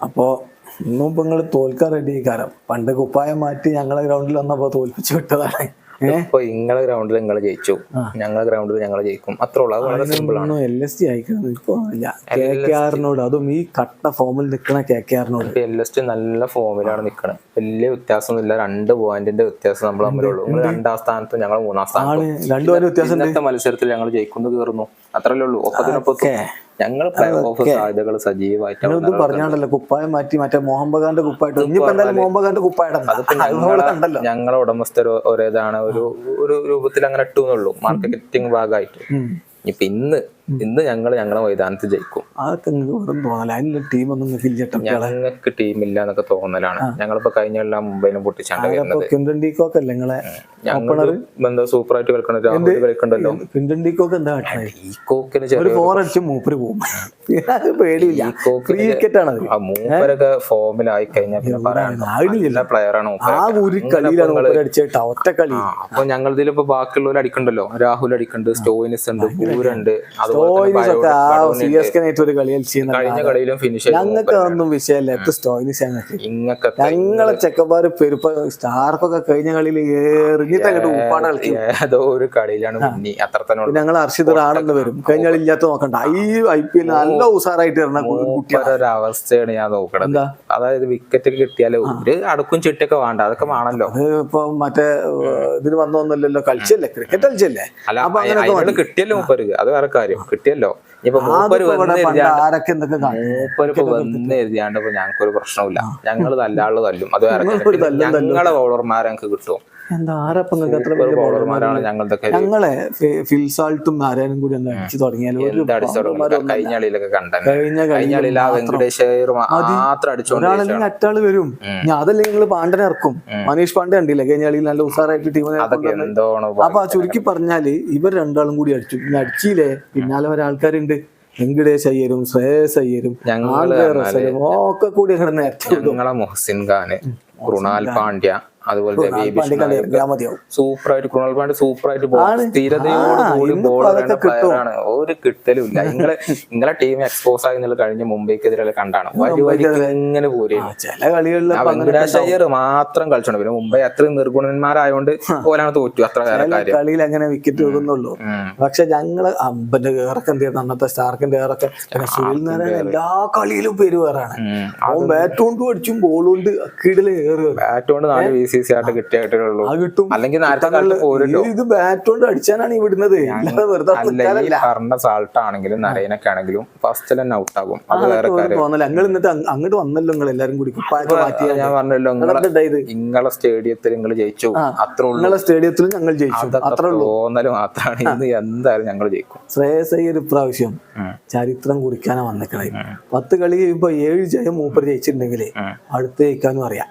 അപ്പോ ഇന്നും ഇപ്പൊ നിങ്ങൾ തോൽക്കാൻ റെഡി കാരണം പണ്ട് കുപ്പായം മാറ്റി ഞങ്ങളെ ഗ്രൗണ്ടിൽ വന്നപ്പോ തോൽപ്പിച്ചു വിട്ടതാണ്. ഇപ്പൊ ഇങ്ങളെ ഗ്രൗണ്ടിൽ നിങ്ങൾ ജയിച്ചു. ഞങ്ങളെ ഗ്രൗണ്ടിൽ ഞങ്ങൾ ജയിക്കും. അത്ര ഉള്ളൂ. അത് വളരെ സിമ്പിൾ ആണ്. എൽ എസ് ടി അയക്കുന്നത് ഇപ്പൊ. കെ കെ ആറിനോട് അതും ഈ കട്ട ഫോമിൽ നിൽക്കണ കെ കെ ആറിനോട് എൽ എസ് ടി നല്ല ഫോമിലാണ് നിൽക്കുന്നത് വലിയ വ്യത്യാസമൊന്നുമില്ല രണ്ട് പോയിന്റിന്റെ വ്യത്യാസം നമ്മൾ തമ്മിലുള്ളൂ നിങ്ങൾ രണ്ടാം സ്ഥാനത്തും ഞങ്ങൾ മൂന്നാം സ്ഥാനത്തും. രണ്ട് വ്യത്യാസം മത്സരത്തിൽ ഞങ്ങൾ ജയിക്കുന്നു കയറുന്നു അത്രല്ലേ ഉള്ളൂ. ഒപ്പത്തിനൊപ്പത്തും ഞങ്ങൾ സാധ്യതകൾ സജീവമായിട്ട് പറഞ്ഞാണ്ടല്ലോ കുപ്പായം മാറ്റി മറ്റേ മോഹൻ ബഗാന്റെ കുപ്പായിട്ട് ഇനിയിപ്പോ എന്തായാലും മോഹൻ ബഗാന്റെ കുപ്പായിടം കണ്ടല്ലോ. ഞങ്ങളെ ഉടമസ്ഥർ ഒരേതാണ്. ഒരു ഒരു രൂപത്തിൽ അങ്ങനെ ഇട്ടുന്നുള്ളൂ മാർക്കറ്റിംഗ് ഭാഗമായിട്ട്. ഇപ്പൊ ഇന്ന് ഇന്ന് ഞങ്ങൾ ഞങ്ങളെ മൈതാനത്ത് ജയിക്കും. അതൊക്കെ നിങ്ങൾക്ക് വെറും തോന്നല. അതിനുള്ള ടീമൊന്നും ഞങ്ങൾക്ക് ടീമില്ല എന്നൊക്കെ തോന്നലാണ്. ഞങ്ങളിപ്പോ കഴിഞ്ഞ എല്ലാം മുംബൈയിലും പൊട്ടിച്ചാണ്ട് വരുന്നത്. ക്വിന്റൻ ഡീക്കോക്ക് അല്ലേ നിങ്ങളെ ഞങ്ങൾ എന്താ സൂപ്പറായിട്ട് കളിക്കണ രാഹുൽ കളിക്കണ്ടല്ലോ. എന്താ? ചെറിയ ഫോർ അടിച്ച് മൂപ്പര് പോകും. പേടിയില്ല. മൂപ്പരൊക്കെ ഫോമിലായി കഴിഞ്ഞാൽ പിന്നെ പറയാനില്ല മൂപ്പര് ആ ഒരു കളിയിലാണ് മൂപ്പര് അടിച്ചിട്ട് ഒറ്റ കളി. ആ, അപ്പൊ ഞങ്ങളിതിലിപ്പോ ബാക്കിയുള്ളവർ അടിക്കണ്ടല്ലോ? രാഹുൽ അടിക്കണ്ട് സ്റ്റോയിനിസ് ഉണ്ട് പൂരുണ്ട് തന്നെ സ്റ്റോയിനിസ് ഒക്കെ ആ സി എസ് കെ നേറ്റ് ഒരു കളി കഴിഞ്ഞ കളിയിലും ഫിനിഷ് ഞങ്ങൾക്ക് ഒന്നും വിഷയമല്ല. എത്ര സ്റ്റോയിനിസ് ഞങ്ങളെ ചെക്കന്മാര് പെരുപ്പ സ്റ്റാർക്കൊക്കെ കഴിഞ്ഞ കളിയിൽ എറിഞ്ഞിട്ട് അങ്ങോട്ട് ഉപ്പാട് കളിക്കും ഏതോ ഒരു കളിയിലാണ് മുന്നി അത്ര തന്നെ. ഞങ്ങൾ അർഷിത് റാണെന്ന് വരും. കഴിഞ്ഞ കളി ഇല്ലാത്ത നോക്കണ്ട. ഈ ഐ പി എൽ നല്ല ഉസാറായിട്ട് വരണ കുട്ടിയാണ് ഒരു അവസ്ഥയാണ് ഞാൻ നോക്കണത്. അതായത് വിക്കറ്റ് കിട്ടിയാൽ ഒരു അടുക്കും ചിട്ടൊക്കെ വേണ്ട. അതൊക്കെ വേണല്ലോ. ഇപ്പൊ മറ്റേ ഇതിന് വന്നൊന്നുമില്ലല്ലോ. കളിച്ചല്ലേ? ക്രിക്കറ്റ് കളിച്ചല്ലേ? അപ്പൊ അങ്ങനെയൊക്കെ കിട്ടിയല്ലോ അത് വേറെ കാര്യം. കിട്ടിയല്ലോ. ഇനിയിപ്പോ മൂപ്പര് ആരൊക്കെ എന്തൊക്കെ ഇപ്പൊ വന്ന് എഴുതിയാണ്ട് ഇപ്പൊ ഞങ്ങൾക്ക് ഒരു പ്രശ്നമില്ല ഞങ്ങൾ തല്ലാൾ തല്ലും. അത് ഞങ്ങളെ ബൗളർമാരെ ഞങ്ങൾക്ക് കിട്ടും. എന്താ ആരപ്പം നിങ്ങൾക്ക് എത്ര സൂപ്പർ വലിയ ബൗളർമാരാണ് ഞങ്ങളുടെ ഒക്കെ ഞങ്ങളെ ഫിൽസാൾട്ടും ആരാനും കൂടി ഒന്ന് അടിച്ചു തുടങ്ങിയാലും ഒരു എന്ത് അടിച്ചു തുടങ്ങുന്നത് കഴിഞ്ഞ കളിയിലൊക്കെ കണ്ടത് കഴിഞ്ഞ കളി കഴിഞ്ഞ കളിയിൽ ആ വെങ്കടേഷ് അയ്യർ മാത്രം അടിച്ചോണ്ട് ഒരാളല്ലെങ്കിൽ വരും. ഞാൻ അതല്ലേ നിങ്ങൾ പാണ്ഡനെ ഇറക്കും. മനീഷ് പാണ്ഡെ കണ്ടില്ല? കഴിഞ്ഞ കളിയിൽ നല്ല ഉസാറായിട്ട് ടീമിനെ അപ്പൊ ചുരുക്കി പറഞ്ഞാൽ ഇവർ രണ്ടാളും കൂടി അടിച്ചു. പിന്നെ അടിച്ചില്ലേ? പിന്നാലെ ഒരാൾക്കാരുണ്ട് വെങ്കടേഷ് അയ്യരും ശ്രേയസ് അയ്യരും ഒക്കെ കൂടി ഞങ്ങളെ മുഹസിൻ ഖാന് കൃണാൽ പാണ്ഡ്യ അതുപോലെ കൃണാൽ പാണ്ഡ്യ. സ്ഥിരതയോട് കൂടി ബോൾ അതൊക്കെ ഒരു കിട്ടലും ഇല്ല നിങ്ങളെ നിങ്ങളെ ടീം എക്സ്പോസ് ആയി എന്നുള്ള കഴിഞ്ഞ മുംബൈക്കെതിരെ കണ്ടാണ്. വരി വരി ഇങ്ങനെ പോരുകയാണ് മാത്രം കളിച്ചോണ്ട്. പിന്നെ മുംബൈ അത്രയും നിർഗുണന്മാരായോണ്ട് ഓലാണ് തോറ്റു. അത്ര കളിയിൽ അങ്ങനെ വിക്കറ്റ് വെക്കുന്നുള്ളൂ. പക്ഷെ ഞങ്ങൾ അമ്പന്റെ ഏറൊക്കെ എന്ത് ചെയ്യുന്നു അന്നത്തെ സ്റ്റാർക്കിന്റെ ഏറൊക്കെ പിന്നെ സുനിൽ നാരായണ എല്ലാ കളിയിലും പേര് വേറെ. അവൻ ബാറ്റ് കൊണ്ട് അടിച്ചും ബോൾ കൊണ്ട് കീടിൽ ഏറ് ബാറ്റ് കൊണ്ട് നാല് ബി സി സി ആയിട്ട് കിട്ടിയിട്ടുള്ളൂ ആ കിട്ടും. അല്ലെങ്കിൽ ഇത് ബാറ്റ് കൊണ്ട് അടിച്ചാനാണ് ഇവിടുന്നത് പറഞ്ഞ സാൾട്ട് ആണെങ്കിലും നരയനൊക്കെ ആണെങ്കിലും ഫസ്റ്റ് തന്നെ ഔട്ട് ആകും. അത് വേറെ അതൊക്കെ ഒരു കാര്യം. ഞങ്ങൾ എന്നിട്ട് അങ്ങോട്ട് വന്നല്ലോ നിങ്ങൾ എല്ലാരും കൂടി. ഞാൻ പറഞ്ഞല്ലോ നിങ്ങളെ സ്റ്റേഡിയത്തിൽ നിങ്ങൾ ജയിച്ചു. അത്ര നിങ്ങളെ സ്റ്റേഡിയത്തിലും ഞങ്ങൾ ജയിച്ചു. അത്ര തോന്നൽ മാത്രമാണ്. ഇന്ന് എന്തായാലും ഞങ്ങൾ ജയിക്കും. ശ്രേയസ് അയ്യർ ഇപ്രാവശ്യം ചരിത്രം കുറിക്കാനാ വന്നിക്കണേ പത്ത് കളി കഴിയുമ്പോ ഏഴ് ജയം മൂപ്പർ ജയിച്ചിട്ടുണ്ടെങ്കിൽ അടുത്ത അടുത്ത് ജയിക്കാനും അറിയാം